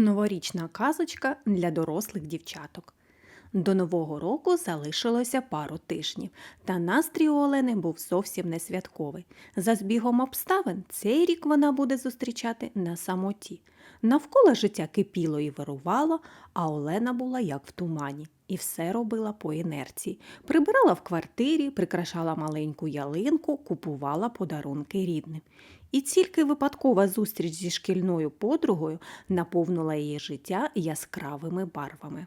Новорічна казочка для дорослих дівчаток. До Нового року залишилося пару тижнів, та настрій у Олени був зовсім не святковий. За збігом обставин цей рік вона буде зустрічати на самоті. Навколо життя кипіло і вирувало, а Олена була як в тумані, і все робила по інерції. Прибирала в квартирі, прикрашала маленьку ялинку, купувала подарунки рідним. І тільки випадкова зустріч зі шкільною подругою наповнила її життя яскравими барвами.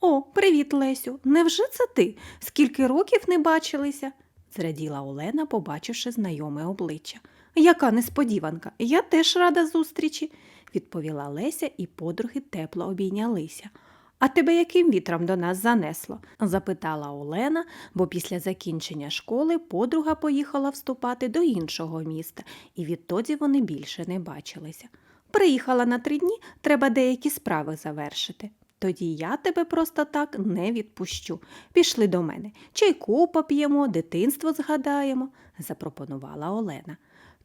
О, привіт, Лесю! Невже це ти? Скільки років не бачилися? зраділа Олена, побачивши знайоме обличчя. Яка несподіванка, я теж рада зустрічі, відповіла Леся, і подруги тепло обійнялися. А тебе яким вітром до нас занесло? запитала Олена, бо після закінчення школи подруга поїхала вступати до іншого міста, і відтоді вони більше не бачилися. Приїхала на три дні, треба деякі справи завершити. Тоді я тебе просто так не відпущу. Пішли до мене. Чайку поп'ємо, дитинство згадаємо, запропонувала Олена.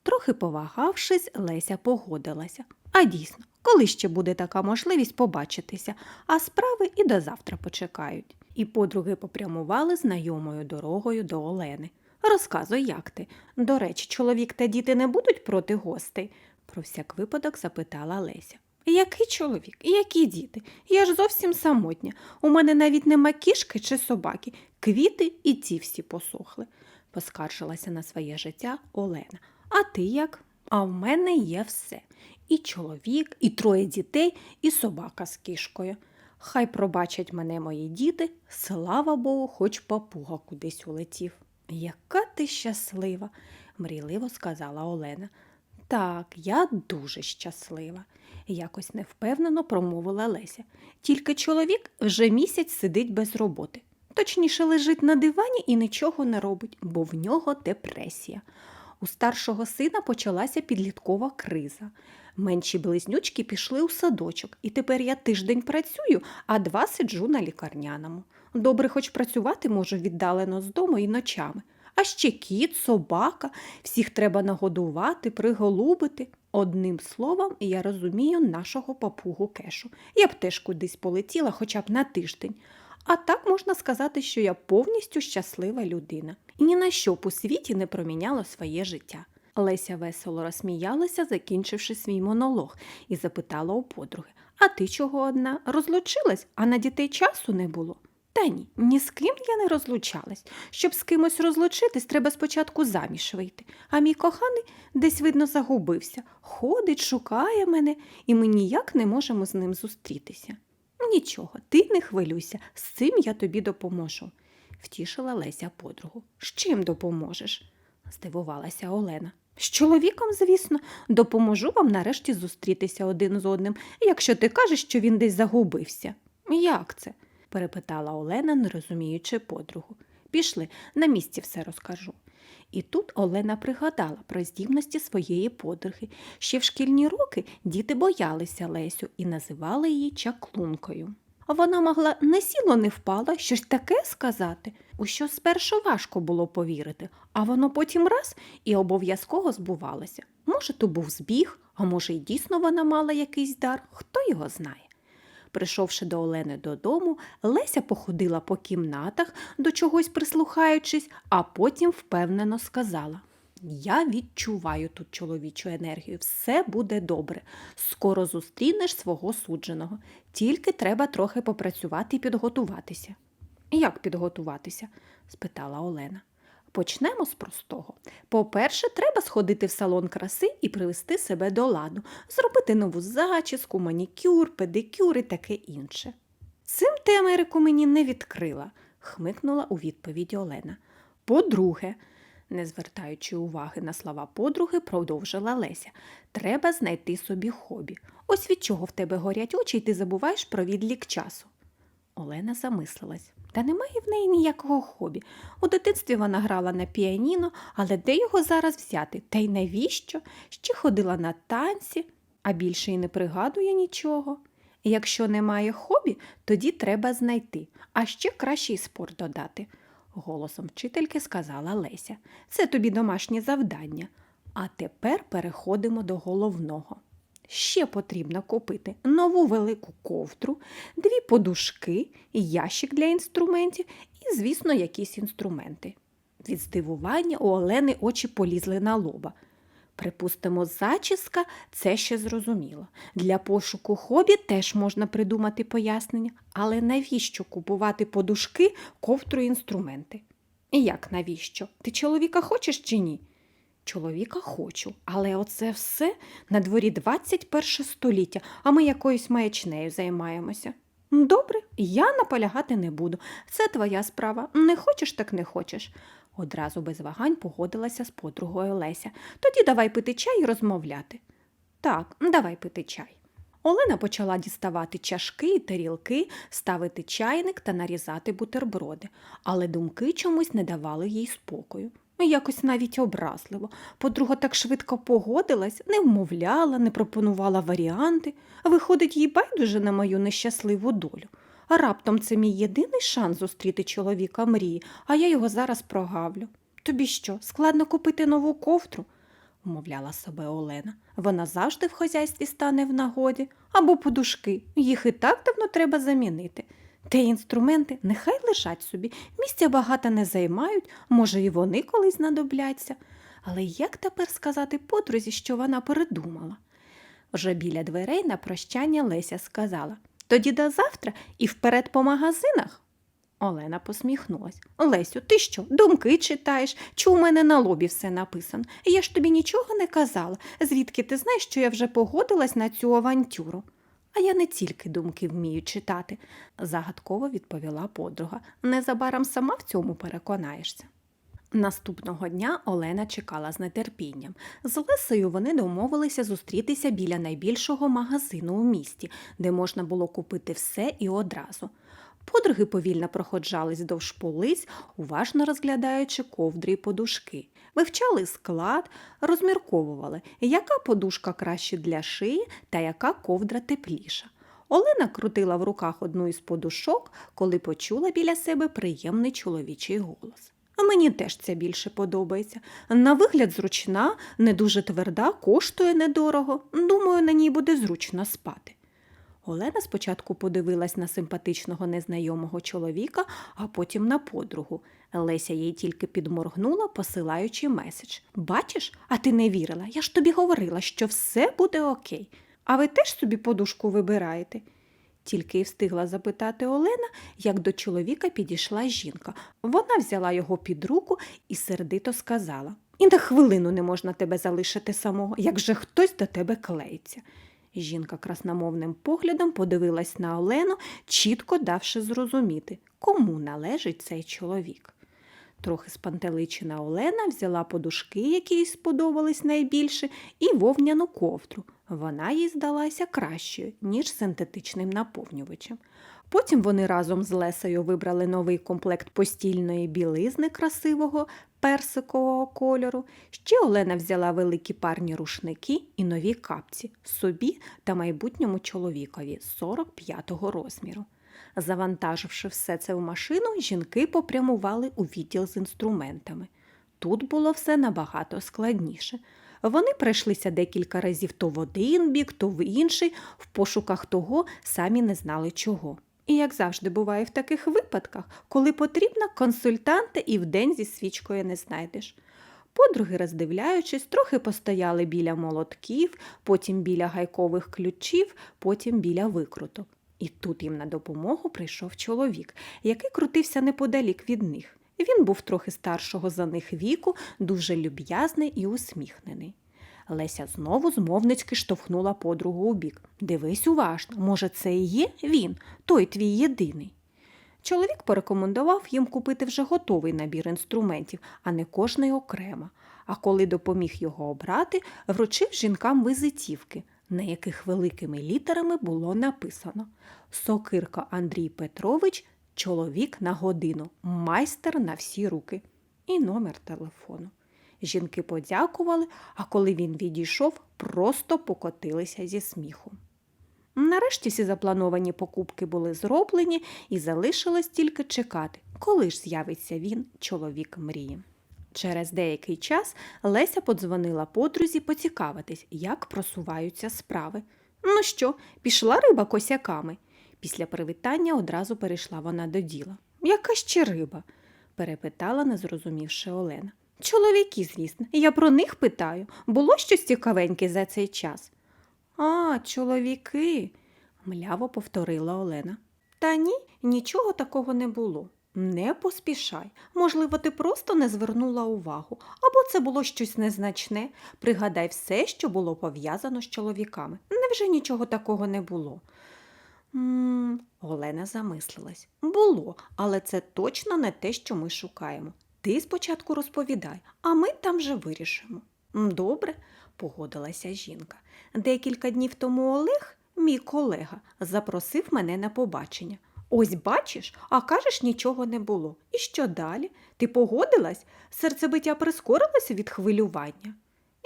Трохи повагавшись, Леся погодилася. А дійсно, коли ще буде така можливість побачитися, а справи і до завтра почекають. І подруги попрямували знайомою дорогою до Олени. Розказуй, як ти. До речі, чоловік та діти не будуть проти гостей? про всяк випадок запитала Леся. Який чоловік? Які діти? Я ж зовсім самотня. У мене навіть нема кішки чи собаки. Квіти і ті всі посохли, поскаржилася на своє життя Олена. А ти як? А в мене є все. І чоловік, і троє дітей, і собака з кішкою. Хай пробачать мене мої діти, слава Богу, хоч папуга кудись улетів. Яка ти щаслива, мрійливо сказала Олена. Так, я дуже щаслива, якось невпевнено промовила Леся. Тільки чоловік вже місяць сидить без роботи. Точніше, лежить на дивані і нічого не робить, бо в нього депресія. У старшого сина почалася підліткова криза. Менші близнючки пішли у садочок, і тепер я тиждень працюю, а два сиджу на лікарняному. Добре, хоч працювати можу віддалено з дому і ночами. А ще кіт, собака, всіх треба нагодувати, приголубити. Одним словом, я розумію нашого папугу кешу. Я б теж кудись полетіла хоча б на тиждень. А так можна сказати, що я повністю щаслива людина і ні на що б у світі не проміняло своє життя. Леся весело розсміялася, закінчивши свій монолог, і запитала у подруги А ти чого одна? Розлучилась, а на дітей часу не було? Та ні, ні з ким я не розлучалась. Щоб з кимось розлучитись, треба спочатку заміж вийти. А мій коханий десь, видно, загубився, ходить, шукає мене, і ми ніяк не можемо з ним зустрітися. Нічого, ти не хвилюйся, з цим я тобі допоможу, втішила Леся подругу. З чим допоможеш? здивувалася Олена. З чоловіком, звісно, допоможу вам нарешті зустрітися один з одним, якщо ти кажеш, що він десь загубився. Як це? перепитала Олена, не розуміючи подругу. Пішли, на місці все розкажу. І тут Олена пригадала про здібності своєї подруги. Ще в шкільні роки діти боялися Лесю і називали її чаклункою. А Вона могла не сіло не впала щось таке сказати, у що спершу важко було повірити, а воно потім раз і обов'язково збувалося. Може, то був збіг, а може, й дійсно вона мала якийсь дар, хто його знає. Прийшовши до Олени додому, Леся походила по кімнатах, до чогось прислухаючись, а потім впевнено сказала Я відчуваю тут чоловічу енергію, все буде добре. Скоро зустрінеш свого судженого, тільки треба трохи попрацювати і підготуватися. Як підготуватися? спитала Олена. Почнемо з простого. По-перше, треба сходити в салон краси і привести себе до ладу, зробити нову зачіску, манікюр, педикюр і таке інше. Цим ти Америку мені не відкрила, хмикнула у відповідь Олена. По-друге, не звертаючи уваги на слова подруги, продовжила Леся. Треба знайти собі хобі. Ось від чого в тебе горять очі, і ти забуваєш про відлік часу. Олена замислилась. Та немає в неї ніякого хобі. У дитинстві вона грала на піаніно, але де його зараз взяти? Та й навіщо? Ще ходила на танці, а більше й не пригадує нічого. Якщо немає хобі, тоді треба знайти, а ще кращий спорт додати, голосом вчительки сказала Леся. Це тобі домашнє завдання. А тепер переходимо до головного. Ще потрібно купити нову велику ковдру, дві подушки, ящик для інструментів і, звісно, якісь інструменти. Від здивування у Олени очі полізли на лоба. Припустимо, зачіска це ще зрозуміло. Для пошуку хобі теж можна придумати пояснення, але навіщо купувати подушки, ковдру і інструменти? І як навіщо? Ти чоловіка хочеш чи ні? Чоловіка хочу, але оце все на дворі 21 століття, а ми якоюсь маячнею займаємося. Добре, я наполягати не буду. Це твоя справа. Не хочеш, так не хочеш. Одразу без вагань погодилася з подругою Леся. Тоді давай пити чай і розмовляти. Так, давай пити чай. Олена почала діставати чашки і тарілки, ставити чайник та нарізати бутерброди, але думки чомусь не давали їй спокою. Якось навіть образливо. Подруга так швидко погодилась, не вмовляла, не пропонувала варіанти, а виходить, їй байдуже на мою нещасливу долю. А раптом це мій єдиний шанс зустріти чоловіка мрії, а я його зараз прогавлю. Тобі що, складно купити нову ковдру? умовляла себе Олена. Вона завжди в хазяйстві стане в нагоді, або подушки. Їх і так давно треба замінити. Й інструменти нехай лежать собі, місця багато не займають, може, і вони колись знадобляться. Але як тепер сказати подрузі, що вона передумала? Вже біля дверей на прощання Леся сказала Тоді до завтра і вперед по магазинах. Олена посміхнулась. Лесю, ти що, думки читаєш? Чи у мене на лобі все написано? Я ж тобі нічого не казала. Звідки ти знаєш, що я вже погодилась на цю авантюру? А я не тільки думки вмію читати, загадково відповіла подруга. Незабаром сама в цьому переконаєшся. Наступного дня Олена чекала з нетерпінням. З Лесею вони домовилися зустрітися біля найбільшого магазину у місті, де можна було купити все і одразу. Подруги повільно проходжались довж полиць, уважно розглядаючи ковдри й подушки. Вивчали склад, розмірковували, яка подушка краще для шиї та яка ковдра тепліша. Олена крутила в руках одну із подушок, коли почула біля себе приємний чоловічий голос. Мені теж це більше подобається. На вигляд зручна, не дуже тверда, коштує недорого. Думаю, на ній буде зручно спати. Олена спочатку подивилась на симпатичного незнайомого чоловіка, а потім на подругу. Леся їй тільки підморгнула, посилаючи меседж. Бачиш, а ти не вірила. Я ж тобі говорила, що все буде окей. А ви теж собі подушку вибираєте? Тільки й встигла запитати Олена, як до чоловіка підійшла жінка. Вона взяла його під руку і сердито сказала І на хвилину не можна тебе залишити самого, як же хтось до тебе клеїться. Жінка красномовним поглядом подивилась на Олену, чітко давши зрозуміти, кому належить цей чоловік. Трохи спантеличена Олена взяла подушки, які їй сподобались найбільше, і вовняну ковдру. Вона їй здалася кращою, ніж синтетичним наповнювачем. Потім вони разом з Лесею вибрали новий комплект постільної білизни красивого персикового кольору. Ще Олена взяла великі парні рушники і нові капці собі та майбутньому чоловікові 45-го розміру. Завантаживши все це в машину, жінки попрямували у відділ з інструментами. Тут було все набагато складніше. Вони пройшлися декілька разів то в один бік, то в інший, в пошуках того самі не знали чого. І як завжди буває в таких випадках, коли потрібно консультанта і вдень зі свічкою не знайдеш. Подруги, роздивляючись, трохи постояли біля молотків, потім біля гайкових ключів, потім біля викруток. І тут їм на допомогу прийшов чоловік, який крутився неподалік від них. Він був трохи старшого за них віку, дуже люб'язний і усміхнений. Леся знову змовницьки штовхнула подругу у бік. Дивись уважно, може, це і є він, той твій єдиний. Чоловік порекомендував їм купити вже готовий набір інструментів, а не кожний окремо. А коли допоміг його обрати, вручив жінкам визитівки, на яких великими літерами було написано Сокирка Андрій Петрович, чоловік на годину, майстер на всі руки і номер телефону. Жінки подякували, а коли він відійшов, просто покотилися зі сміху. Нарешті всі заплановані покупки були зроблені і залишилось тільки чекати, коли ж з'явиться він, чоловік мрії. Через деякий час Леся подзвонила подрузі поцікавитись, як просуваються справи. Ну що, пішла риба косяками? Після привітання одразу перейшла вона до діла. Яка ще риба? перепитала, не зрозумівши Олена. Чоловіки, звісно, я про них питаю. Було щось цікавеньке за цей час? А, чоловіки, мляво повторила Олена. Та ні, нічого такого не було. Не поспішай. Можливо, ти просто не звернула увагу, або це було щось незначне. Пригадай все, що було пов'язано з чоловіками. Невже нічого такого не було? м Олена замислилась. Було, але це точно не те, що ми шукаємо. Ти спочатку розповідай, а ми там вже вирішимо. Добре, погодилася жінка. Декілька днів тому Олег, мій колега, запросив мене на побачення. Ось бачиш, а кажеш, нічого не було. І що далі? Ти погодилась? Серцебиття прискорилося від хвилювання?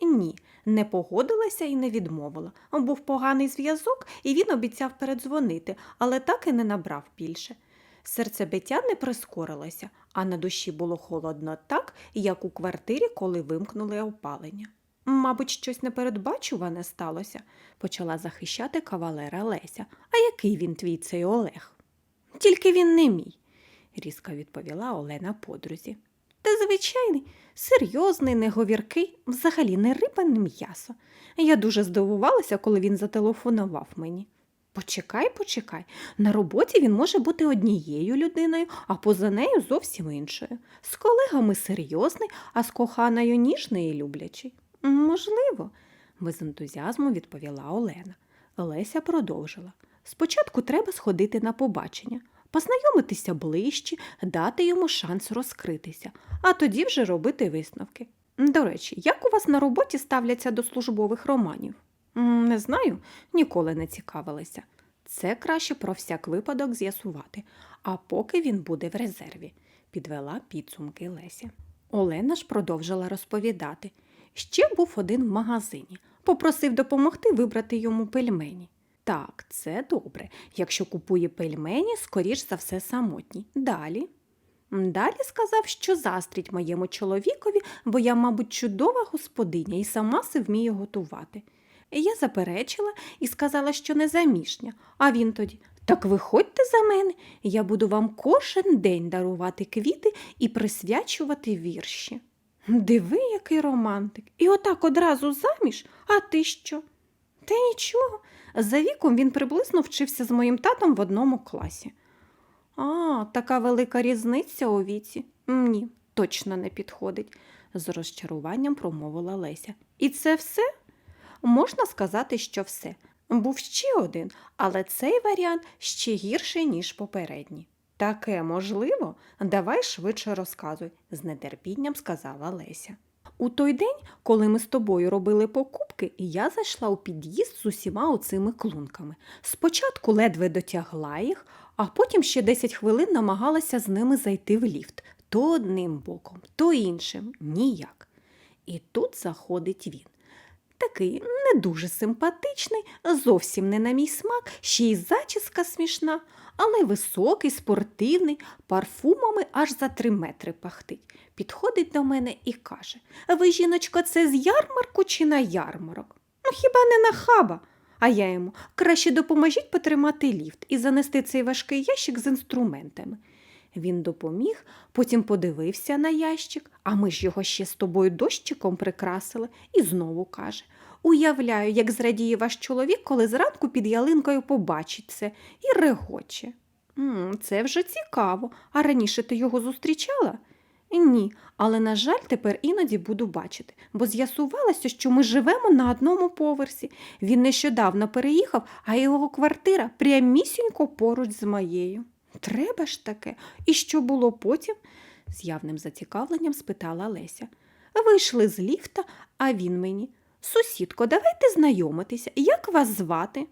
Ні, не погодилася і не відмовила. Був поганий зв'язок, і він обіцяв передзвонити, але так і не набрав більше. Серцебиття не прискорилося, а на душі було холодно так, як у квартирі, коли вимкнули опалення. Мабуть, щось непередбачуване сталося, почала захищати кавалера Леся. А який він твій цей Олег? Тільки він не мій, різко відповіла Олена подрузі. Та звичайний, серйозний, неговіркий, взагалі не риба, не м'ясо. Я дуже здивувалася, коли він зателефонував мені. Почекай, почекай. На роботі він може бути однією людиною, а поза нею зовсім іншою. З колегами серйозний, а з коханою ніжний і люблячий. Можливо, без ентузіазму відповіла Олена. Леся продовжила. Спочатку треба сходити на побачення, познайомитися ближче, дати йому шанс розкритися, а тоді вже робити висновки. До речі, як у вас на роботі ставляться до службових романів? «М, Не знаю, ніколи не цікавилася. Це краще про всяк випадок з'ясувати, а поки він буде в резерві, підвела підсумки Леся. Олена ж продовжила розповідати. Ще був один в магазині, попросив допомогти вибрати йому пельмені. Так, це добре. Якщо купує пельмені, скоріш за все самотній. Далі. Далі сказав, що застріть моєму чоловікові, бо я, мабуть, чудова господиня і сама все вмію готувати. Я заперечила і сказала, що не заміжня, а він тоді так виходьте за мене, я буду вам кожен день дарувати квіти і присвячувати вірші. Диви, який романтик. І отак одразу заміж, а ти що? Та нічого. За віком він приблизно вчився з моїм татом в одному класі. А, така велика різниця у віці. Ні, точно не підходить, з розчаруванням промовила Леся. І це все? Можна сказати, що все. Був ще один, але цей варіант ще гірший, ніж попередній. Таке можливо? Давай швидше розказуй, з нетерпінням сказала Леся. У той день, коли ми з тобою робили покупки, я зайшла у під'їзд з усіма оцими клунками. Спочатку ледве дотягла їх, а потім ще 10 хвилин намагалася з ними зайти в ліфт то одним боком, то іншим ніяк. І тут заходить він. Такий не дуже симпатичний, зовсім не на мій смак, ще й зачіска смішна, але високий, спортивний, парфумами аж за три метри пахтить. Підходить до мене і каже: Ви, жіночко, це з ярмарку чи на ярмарок? Ну, хіба не на хаба? А я йому краще допоможіть потримати ліфт і занести цей важкий ящик з інструментами. Він допоміг, потім подивився на ящик, а ми ж його ще з тобою дощиком прикрасили, і знову каже Уявляю, як зрадіє ваш чоловік, коли зранку під ялинкою побачить це і регоче. «М, Це вже цікаво. А раніше ти його зустрічала? Ні, але, на жаль, тепер іноді буду бачити, бо з'ясувалося, що ми живемо на одному поверсі. Він нещодавно переїхав, а його квартира прямісінько поруч з моєю. Треба ж таке. І що було потім? з явним зацікавленням спитала Леся. Вийшли з ліфта, а він мені. Сусідко, давайте знайомитися. Як вас звати?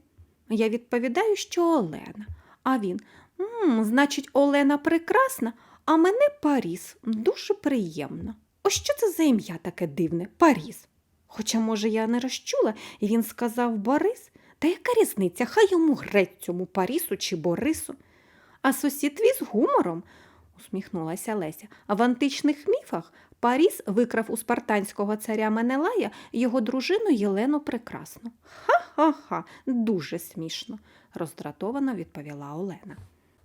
Я відповідаю, що Олена. А він «М, значить, Олена прекрасна, а мене Паріс. Дуже приємно. Ось що це за ім'я таке дивне, Паріс. Хоча, може, я не розчула, і він сказав Борис. Та яка різниця? Хай йому греть цьому Парісу чи Борису. А сусід твій з гумором, усміхнулася Леся. А в античних міфах Паріс викрав у спартанського царя Менелая його дружину Єлену Прекрасну. Ха-ха-ха, дуже смішно, роздратовано відповіла Олена.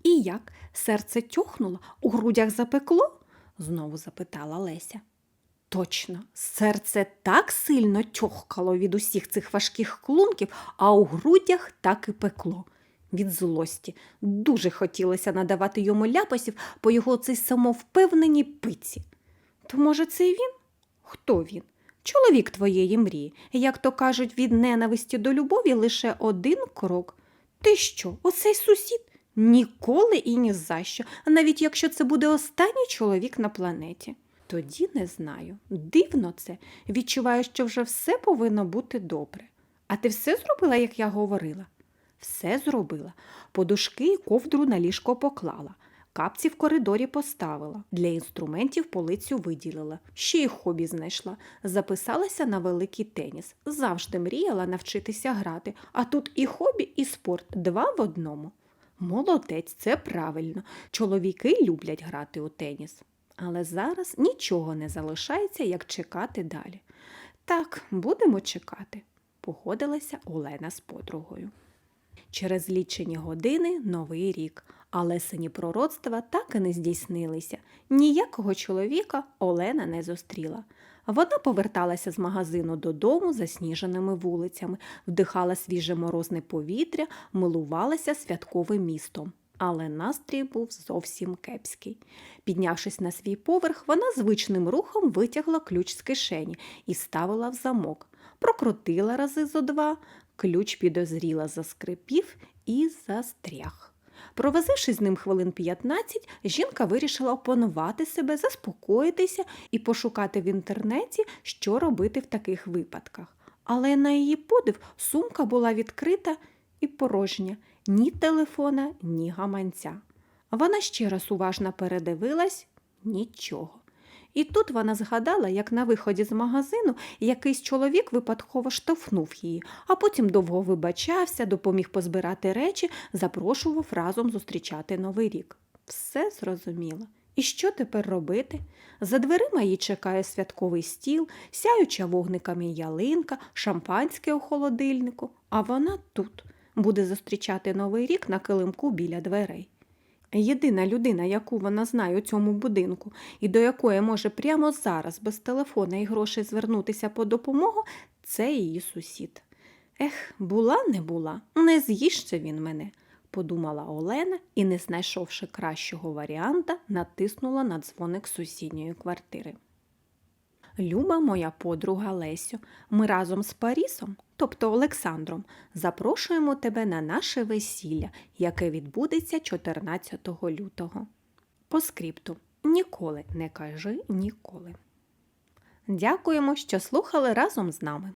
І як? Серце тьохнуло, у грудях запекло? знову запитала Леся. Точно, серце так сильно тьохкало від усіх цих важких клунків, а у грудях так і пекло. Від злості дуже хотілося надавати йому ляпасів по його цій самовпевненій пиці. То, може, це він? Хто він? Чоловік твоєї мрії. Як то кажуть, від ненависті до любові лише один крок. Ти що, оцей сусід? Ніколи і ні за що, навіть якщо це буде останній чоловік на планеті. Тоді не знаю. Дивно це. Відчуваю, що вже все повинно бути добре. А ти все зробила, як я говорила? Все зробила. Подушки і ковдру на ліжко поклала. Капці в коридорі поставила, для інструментів полицю виділила, ще й хобі знайшла. Записалася на великий теніс. Завжди мріяла навчитися грати, а тут і хобі, і спорт два в одному. Молодець, це правильно. Чоловіки люблять грати у теніс. Але зараз нічого не залишається, як чекати далі. Так, будемо чекати, погодилася Олена з подругою. Через лічені години новий рік, але сині пророцтва так і не здійснилися. Ніякого чоловіка Олена не зустріла. Вона поверталася з магазину додому засніженими вулицями, вдихала свіже морозне повітря, милувалася святковим містом. Але настрій був зовсім кепський. Піднявшись на свій поверх, вона звичним рухом витягла ключ з кишені і ставила в замок. Прокрутила рази зо два, ключ підозріла заскрипів і застряг. Провозившись з ним хвилин 15, жінка вирішила опанувати себе, заспокоїтися і пошукати в інтернеті, що робити в таких випадках. Але на її подив сумка була відкрита і порожня, ні телефона, ні гаманця. Вона ще раз уважно передивилась нічого. І тут вона згадала, як на виході з магазину якийсь чоловік випадково штовхнув її, а потім довго вибачався, допоміг позбирати речі, запрошував разом зустрічати Новий рік. Все зрозуміло. І що тепер робити? За дверима її чекає святковий стіл, сяюча вогниками ялинка, шампанське у холодильнику, а вона тут буде зустрічати Новий рік на килимку біля дверей. Єдина людина, яку вона знає у цьому будинку, і до якої може прямо зараз без телефона і грошей звернутися по допомогу, це її сусід. Ех, була не була, не з'їжджа він мене, подумала Олена і, не знайшовши кращого варіанта, натиснула на дзвоник сусідньої квартири. Люба моя подруга Лесю, ми разом з Парісом, тобто Олександром, запрошуємо тебе на наше весілля, яке відбудеться 14 лютого. По скрипту ніколи не кажи ніколи. Дякуємо, що слухали разом з нами.